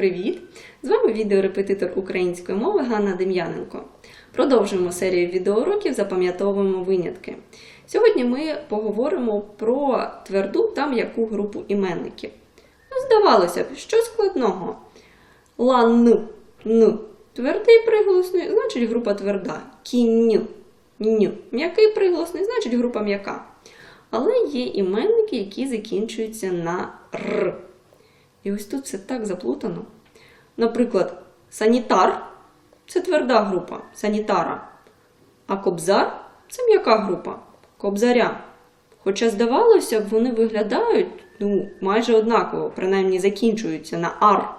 Привіт! З вами відеорепетитор української мови Ганна Дем'яненко. Продовжуємо серію відеоуроків Запам'ятовуємо винятки. Сьогодні ми поговоримо про тверду та м'яку групу іменників. Ну, здавалося б, що складного? Лан н твердий приголосний, значить група тверда. Кінь ню м'який приголосний, значить група м'яка. Але є іменники, які закінчуються на р. І ось тут все так заплутано. Наприклад, санітар це тверда група санітара, а кобзар це м'яка група кобзаря. Хоча, здавалося б, вони виглядають ну, майже однаково, принаймні закінчуються на ар.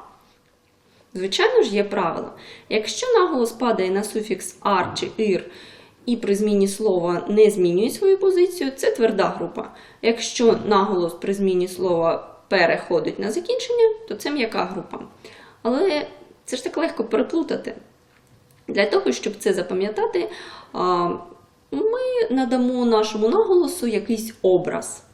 Звичайно ж, є правило. Якщо наголос падає на суфікс ар чи ір, і при зміні слова не змінює свою позицію, це тверда група. Якщо наголос при зміні слова переходить на закінчення, то це м'яка група. Але це ж так легко переплутати. Для того, щоб це запам'ятати, ми надамо нашому наголосу якийсь образ.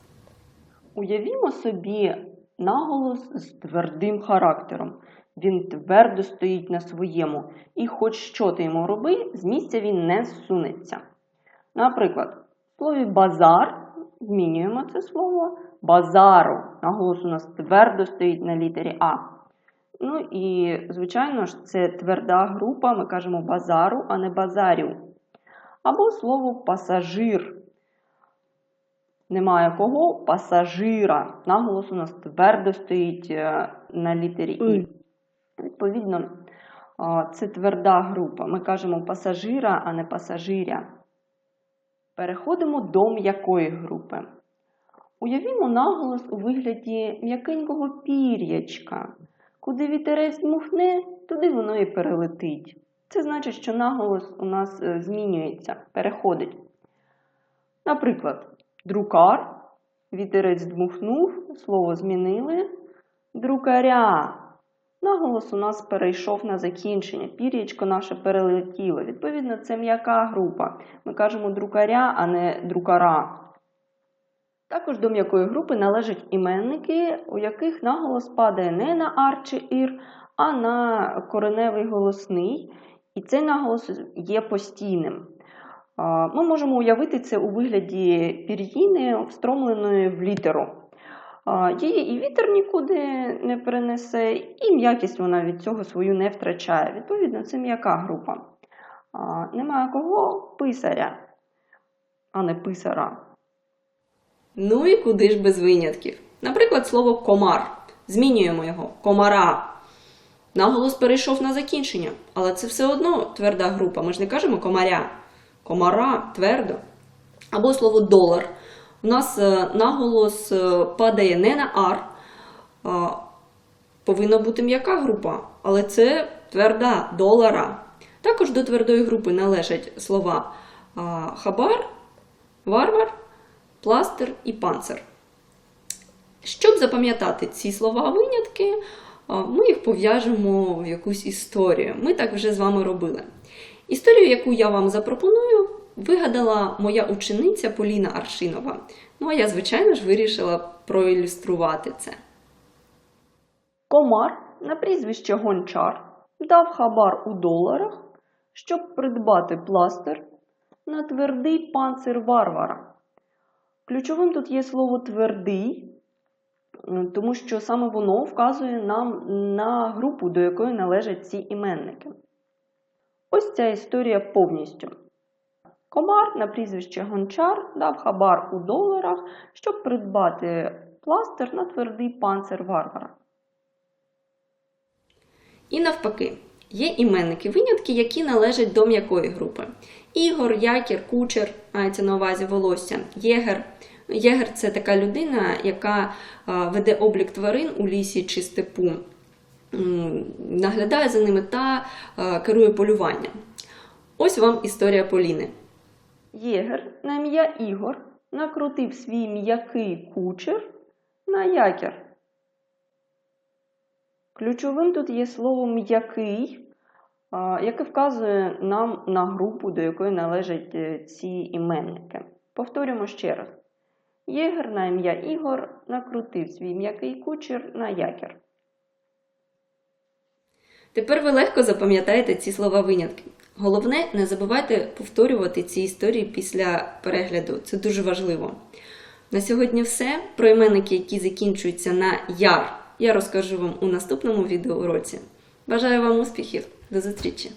Уявімо собі наголос з твердим характером. Він твердо стоїть на своєму, і хоч що ти йому роби, з місця він не зсунеться. Наприклад, в слові базар змінюємо це слово базару. Наголос у нас твердо стоїть на літері А. Ну і, звичайно ж, це тверда група, ми кажемо базару, а не базарю. Або слово пасажир. Немає кого пасажира. Наголос у нас твердо стоїть е, на літері І. Відповідно, це тверда група. Ми кажемо пасажира, а не пасажиря. Переходимо до м'якої групи. Уявімо наголос у вигляді м'якенького пір'ячка. Куди вітерець дмухне, туди воно і перелетить. Це значить, що наголос у нас е, змінюється, переходить. Наприклад, друкар, вітерець дмухнув, слово змінили. Друкаря. Наголос у нас перейшов на закінчення. Пір'ячко наше перелетіло. Відповідно, це м'яка група. Ми кажемо друкаря, а не друкара. Також до м'якої групи належать іменники, у яких наголос падає не на ар чи ір, а на кореневий голосний. І цей наголос є постійним. Ми можемо уявити це у вигляді пір'їни, встромленої в літеру. Її і вітер нікуди не перенесе, і м'якість вона від цього свою не втрачає. Відповідно, це м'яка група. Немає кого писаря, а не писара. Ну і куди ж без винятків? Наприклад, слово комар. Змінюємо його комара. Наголос перейшов на закінчення, але це все одно тверда група. Ми ж не кажемо комаря. Комара твердо. Або слово долар. У нас е, наголос е, падає не на ар. Повинна бути м'яка група, але це тверда долара. Також до твердої групи належать слова хабар, варвар, пластир і панцир. Щоб запам'ятати ці слова винятки, ми їх пов'яжемо в якусь історію. Ми так вже з вами робили. Історію, яку я вам запропоную, вигадала моя учениця Поліна Аршинова. Ну а я, звичайно ж, вирішила проілюструвати це. Комар на прізвище Гончар дав хабар у доларах, щоб придбати пластир на твердий панцир варвара. Ключовим тут є слово твердий, тому що саме воно вказує нам на групу, до якої належать ці іменники. Ось ця історія повністю. Комар на прізвище Гончар дав хабар у доларах, щоб придбати пластир на твердий панцир варвара. І навпаки, є іменники винятки, які належать до м'якої групи. Ігор, якір, кучер, мається на увазі волосся, єгер. Єгер це така людина, яка веде облік тварин у лісі чи степу, наглядає за ними та керує полюванням. Ось вам історія Поліни. Єгер на ім'я Ігор накрутив свій м'який кучер на якір. Ключовим тут є слово м'який, яке вказує нам на групу, до якої належать е, ці іменники. Повторюємо ще раз: Єгер на ім'я Ігор накрутив свій м'який кучер на якір. Тепер ви легко запам'ятаєте ці слова винятки. Головне, не забувайте повторювати ці історії після перегляду. Це дуже важливо. На сьогодні все. Про іменники, які закінчуються на яр я розкажу вам у наступному відеоуроці. Бажаю вам успіхів! До зустрічі!